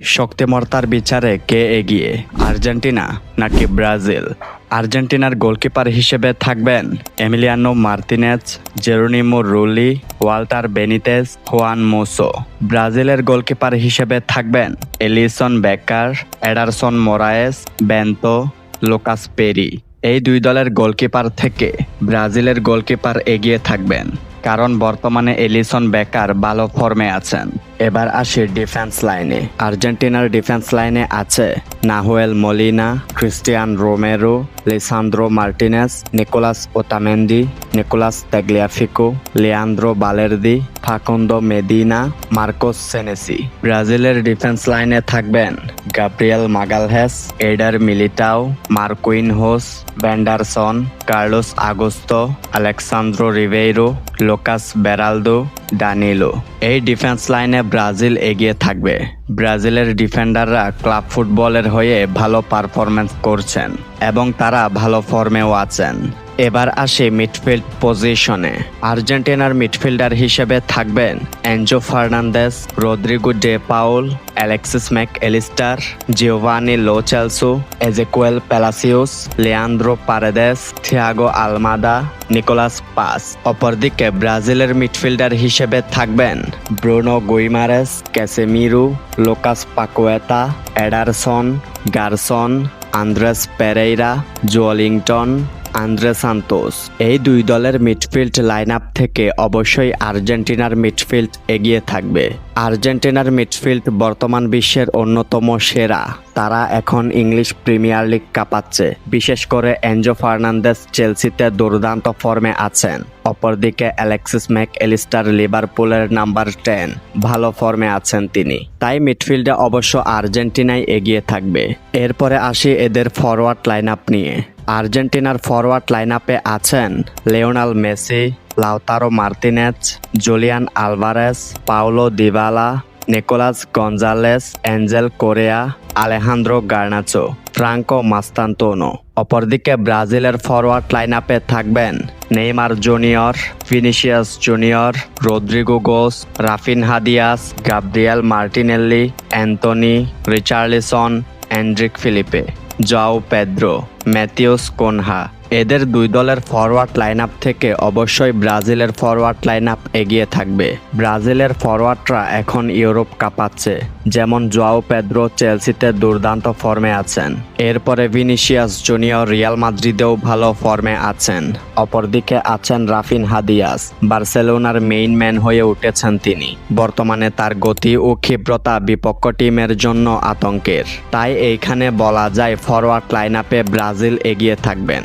শক্তিমত্তার বিচারে কে এগিয়ে? আর্জেন্টিনা নাকি ব্রাজিল? আর্জেন্টিনার গোলকিপার হিসেবে থাকবেন Emiliano Martinez, Geronimo Rulli, Walter Benitez, Juan Musso. ব্রাজিলের গোলকিপার হিসেবে থাকবেন Alisson Becker, Ederson Moraes, Bento, Lucas Perri. এই দুই দলের গোলকিপার থেকে ব্রাজিলের গোলকিপার এগিয়ে থাকবেন। কারণ বর্তমানে এলিসন বেকার ভালো ফর্মে আছেন। এবার আসি ডিফেন্স লাইনে। আর্জেন্টিনার ডিফেন্স লাইনে আছে Nahuel Molina, Cristian Romero, Lisandro Martinez, Nicolas Otamendi Nicolas Tagliafico, Leandro Balerdi, Facundo Medina, Marcos Senesi. ব্রাজিলের ডিফেন্স লাইনে থাকবেন Gabriel Magalhaes Eder Militao Marquinhos Vanderson Carlos Augusto Alexandro রিভেইরো Lucas Beraldo Danilo এই defence লাইনে Brazil এগিয়ে থাকবে। ব্রাজিলের ডিফেন্ডাররা club ফুটবলের হয়ে ভালো পারফরমেন্স করছেন এবং তারা ভালো ফর্মেও আছেন। এবার আসে মিডফিল্ড পজিশনে। আর্জেন্টিনার মিডফিল্ডার হিসেবে থাকবেন Enzo Fernandez, Rodrigo De Paul, Alexis Mac Allister Giovani Lo Celso Exequiel Palacios Leandro Paredes, Thiago Almada, Nicolas Paz. অপরদিকে ব্রাজিলের মিডফিল্ডার হিসেবে থাকবেন Bruno Guimaraes, Casemiro, Lucas Paqueta, Ederson, Gerson, Andreas Pereira Joelinton Andrey Santos. এই দুই দলের midfield line up থেকে অবশ্যই আর্জেন্টিনার মিডফিল্ড এগিয়ে থাকবে। আর্জেন্টিনার মিডফিল্ড বর্তমান বিশ্বের অন্যতম সেরা। তারা এখন ইংলিশ প্রিমিয়ার লিগ কাঁপাচ্ছে। বিশেষ করে এনজো ফার্নান্দেস চেলসিতে দুর্দান্ত ফর্মে আছেন। অপরদিকে অ্যালেক্সিস ম্যাক এলিস্টার লিভারপুলের নাম্বার টেন। ভালো ফর্মে আছেন তিনি। তাই মিডফিল্ডে অবশ্য আর্জেন্টিনায় এগিয়ে থাকবে। এরপরে আসি এদের ফরওয়ার্ড লাইন আপ নিয়ে। আর্জেন্টিনার ফরওয়ার্ড লাইন আপে আছেন Lionel Messi, Lautaro Martinez, Julian Alvarez, Paulo Dybala Nicolas Gonzalez Angel Correa, Alejandro Garnacho, Franco Mastantuono. অপরদিকে ব্রাজিলের ফরওয়ার্ড লাইন আপে থাকবেন Neymar Junior Vinicius Junior, Rodrygo Goes Raphinha Gabriel Martinelli Antony Richarlison Endrick Felipe. Joao Pedro Matheus Cunha? এদের দুই দলের forward line থেকে অবশ্যই ব্রাজিলের ফরওয়ার্ড লাইন এগিয়ে থাকবে। ব্রাজিলের ফরওয়ার্ডরা এখন ইউরোপ কাঁপাচ্ছে, যেমন জোয়াও পেদ্রো চেলসিতে দুর্দান্ত ফর্মে আছেন। এরপরে ভিনিসিয়াস জুনিয়র রিয়াল মাদ্রিদেও ভালো ফর্মে আছেন। অপরদিকে আছেন রাফিন হাদিয়াস বার্সেলোনার মেইন ম্যান হয়ে উঠেছেন তিনি। বর্তমানে তার গতি ও ক্ষিপ্রতা বিপক্ষ টিমের জন্য আতঙ্কের। তাই এইখানে বলা যায় ফরওয়ার্ড লাইন ব্রাজিল এগিয়ে থাকবেন।